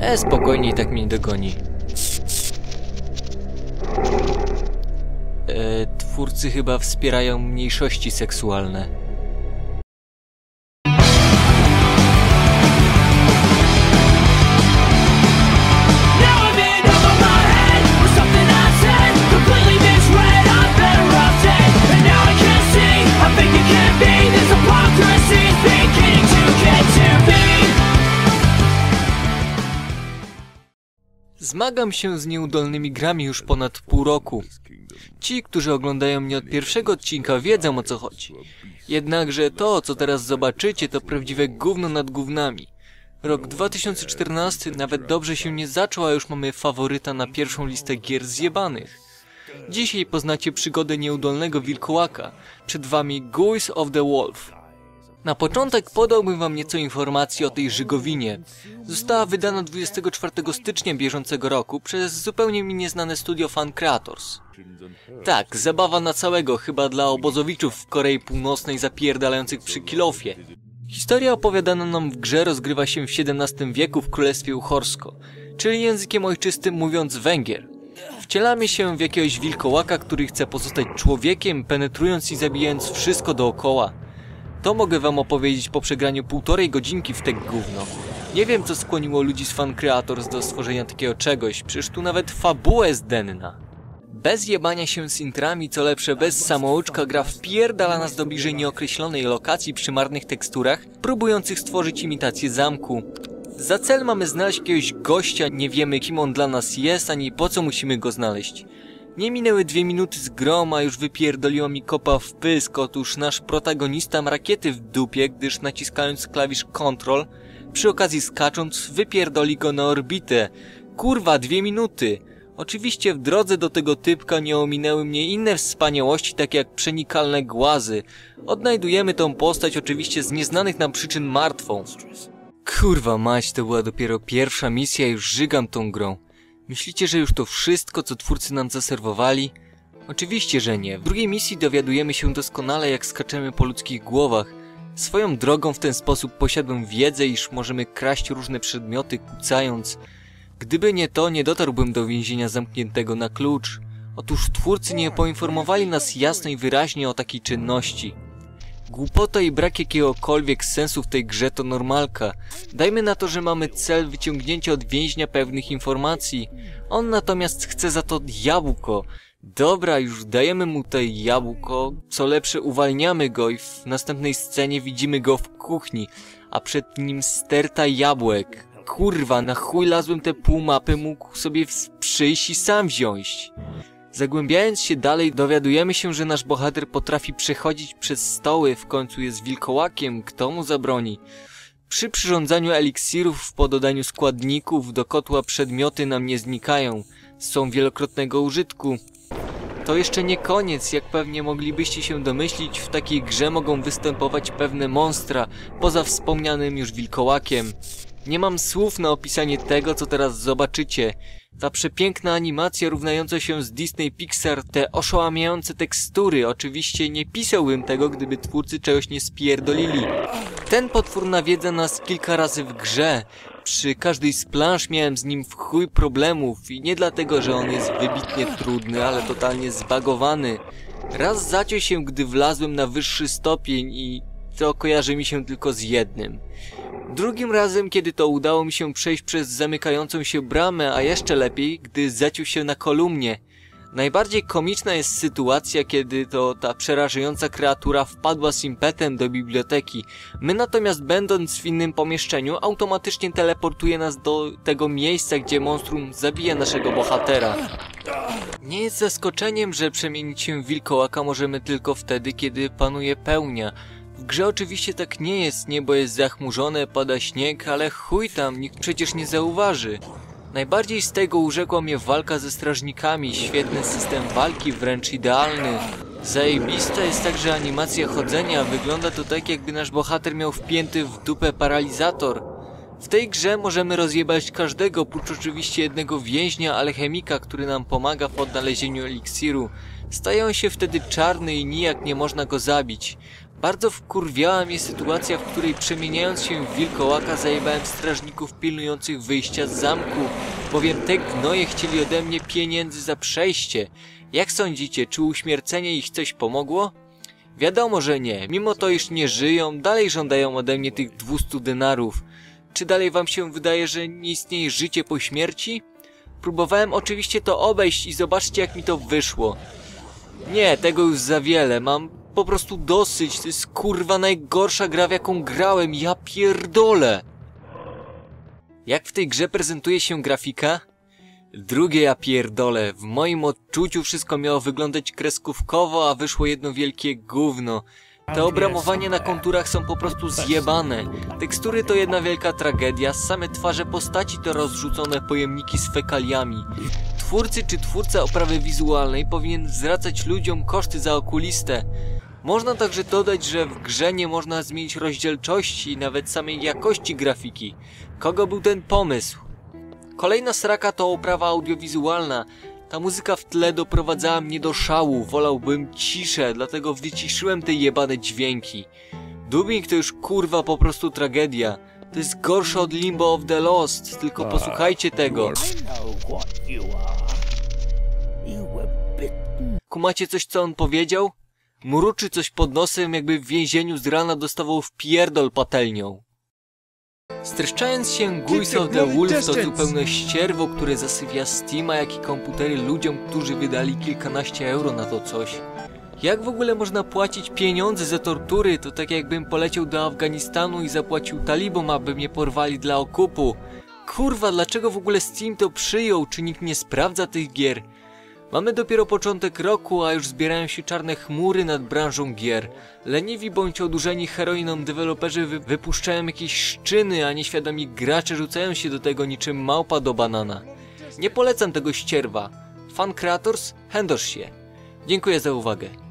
E, spokojnie i tak mnie nie dogoni. E, twórcy chyba wspierają mniejszości seksualne. Zmagam się z nieudolnymi grami już ponad pół roku. Ci, którzy oglądają mnie od pierwszego odcinka, wiedzą o co chodzi. Jednakże to, co teraz zobaczycie, to prawdziwe gówno nad gównami. Rok 2014 nawet dobrze się nie zaczął, a już mamy faworyta na pierwszą listę gier zjebanych. Dzisiaj poznacie przygodę nieudolnego wilkołaka. Przed wami Guys of the Wolf. Na początek podałbym wam nieco informacji o tej żygowinie. Została wydana 24 stycznia bieżącego roku przez zupełnie mi nieznane studio Fan Creators. Tak, zabawa na całego, chyba dla obozowiczów w Korei Północnej zapierdalających przy kilofie. Historia opowiadana nam w grze rozgrywa się w XVII wieku w Królestwie Uchorsko, czyli językiem ojczystym mówiąc Węgier. Wcielamy się w jakiegoś wilkołaka, który chce pozostać człowiekiem, penetrując i zabijając wszystko dookoła. To mogę wam opowiedzieć po przegraniu półtorej godzinki w te gówno. Nie wiem, co skłoniło ludzi z Fan Creators do stworzenia takiego czegoś, przecież tu nawet fabuła jest denna. Bez jebania się z intrami, co lepsze, bez samouczka gra wpierdala nas do bliżej nieokreślonej lokacji przy marnych teksturach, próbujących stworzyć imitację zamku. Za cel mamy znaleźć jakiegoś gościa, nie wiemy kim on dla nas jest, ani po co musimy go znaleźć. Nie minęły dwie minuty z grą, a już wypierdoliło mi kopa w pysk, otóż nasz protagonista ma rakiety w dupie, gdyż naciskając klawisz Ctrl, przy okazji skacząc, wypierdoli go na orbitę. Kurwa, dwie minuty! Oczywiście w drodze do tego typka nie ominęły mnie inne wspaniałości, takie jak przenikalne głazy. Odnajdujemy tą postać oczywiście z nieznanych nam przyczyn martwą. Kurwa mać, to była dopiero pierwsza misja i już żygam tą grą. Myślicie, że już to wszystko, co twórcy nam zaserwowali? Oczywiście, że nie. W drugiej misji dowiadujemy się doskonale, jak skaczemy po ludzkich głowach. Swoją drogą w ten sposób posiadłem wiedzę, iż możemy kraść różne przedmioty, kucając. Gdyby nie to, nie dotarłbym do więzienia zamkniętego na klucz. Otóż twórcy nie poinformowali nas jasno i wyraźnie o takiej czynności. Głupota i brak jakiegokolwiek sensu w tej grze to normalka. Dajmy na to, że mamy cel wyciągnięcia od więźnia pewnych informacji. On natomiast chce za to jabłko. Dobra, już dajemy mu to jabłko, co lepsze uwalniamy go i w następnej scenie widzimy go w kuchni, a przed nim sterta jabłek. Kurwa, na chuj lazłem te pół mapy mógł sobie przyjść i sam wziąć. Zagłębiając się dalej, dowiadujemy się, że nasz bohater potrafi przechodzić przez stoły, w końcu jest wilkołakiem, kto mu zabroni. Przy przyrządzaniu eliksirów po dodaniu składników do kotła przedmioty nam nie znikają, są wielokrotnego użytku. To jeszcze nie koniec, jak pewnie moglibyście się domyślić, w takiej grze mogą występować pewne monstra, poza wspomnianym już wilkołakiem. Nie mam słów na opisanie tego, co teraz zobaczycie. Ta przepiękna animacja równająca się z Disney Pixar, te oszałamiające tekstury, oczywiście nie pisałbym tego, gdyby twórcy czegoś nie spierdolili. Ten potwór nawiedza nas kilka razy w grze. Przy każdej z plansz miałem z nim w chuj problemów i nie dlatego, że on jest wybitnie trudny, ale totalnie zbagowany. Raz zaciął się, gdy wlazłem na wyższy stopień i to kojarzy mi się tylko z jednym. Drugim razem, kiedy to udało mi się przejść przez zamykającą się bramę, a jeszcze lepiej, gdy zaciął się na kolumnie. Najbardziej komiczna jest sytuacja, kiedy to ta przerażająca kreatura wpadła z impetem do biblioteki. My natomiast będąc w innym pomieszczeniu, automatycznie teleportuje nas do tego miejsca, gdzie monstrum zabija naszego bohatera. Nie jest zaskoczeniem, że przemienić się w wilkołaka możemy tylko wtedy, kiedy panuje pełnia. W grze oczywiście tak nie jest, niebo jest zachmurzone, pada śnieg, ale chuj tam, nikt przecież nie zauważy. Najbardziej z tego urzekła mnie walka ze strażnikami, świetny system walki, wręcz idealny. Zajebista jest także animacja chodzenia, wygląda to tak jakby nasz bohater miał wpięty w dupę paralizator. W tej grze możemy rozjebać każdego, oprócz oczywiście jednego więźnia, alchemika, który nam pomaga w odnalezieniu eliksiru. Staje on się wtedy czarny i nijak nie można go zabić. Bardzo wkurwiała mnie sytuacja, w której przemieniając się w wilkołaka zajebałem strażników pilnujących wyjścia z zamku, bowiem te gnoje chcieli ode mnie pieniędzy za przejście. Jak sądzicie, czy uśmiercenie ich coś pomogło? Wiadomo, że nie. Mimo to, iż nie żyją, dalej żądają ode mnie tych 200 denarów. Czy dalej wam się wydaje, że nie istnieje życie po śmierci? Próbowałem oczywiście to obejść i zobaczcie jak mi to wyszło. Nie, tego już za wiele, mam po prostu dosyć, to jest kurwa najgorsza gra w jaką grałem, ja pierdolę! Jak w tej grze prezentuje się grafika? Drugie ja pierdolę, w moim odczuciu wszystko miało wyglądać kreskówkowo, a wyszło jedno wielkie gówno. Te obramowania na konturach są po prostu zjebane. Tekstury to jedna wielka tragedia, same twarze postaci to rozrzucone pojemniki z fekaliami. Twórcy czy twórca oprawy wizualnej powinien zwracać ludziom koszty za okulistę. Można także dodać, że w grze nie można zmienić rozdzielczości i nawet samej jakości grafiki. Kogo był ten pomysł? Kolejna sraka to oprawa audiowizualna. Ta muzyka w tle doprowadzała mnie do szału, wolałbym ciszę, dlatego wyciszyłem te jebane dźwięki. Dubbing to już kurwa po prostu tragedia. To jest gorsze od Limbo of the Lost, tylko posłuchajcie tego. Kumacie coś co on powiedział? Mruczy coś pod nosem, jakby w więzieniu z rana dostawał w pierdol patelnią. Streszczając się, Guys of the Wolf to zupełne ścierwo, które zasypia Steama, jak i komputery ludziom, którzy wydali kilkanaście euro na to coś. Jak w ogóle można płacić pieniądze za tortury? To tak jakbym poleciał do Afganistanu i zapłacił talibom, aby mnie porwali dla okupu. Kurwa, dlaczego w ogóle Steam to przyjął? Czy nikt nie sprawdza tych gier? Mamy dopiero początek roku, a już zbierają się czarne chmury nad branżą gier. Leniwi bądź odurzeni heroiną deweloperzy wy wypuszczają jakieś szczyny, a nieświadomi gracze rzucają się do tego niczym małpa do banana. Nie polecam tego ścierwa. Fan Creators, chędosz się. Dziękuję za uwagę.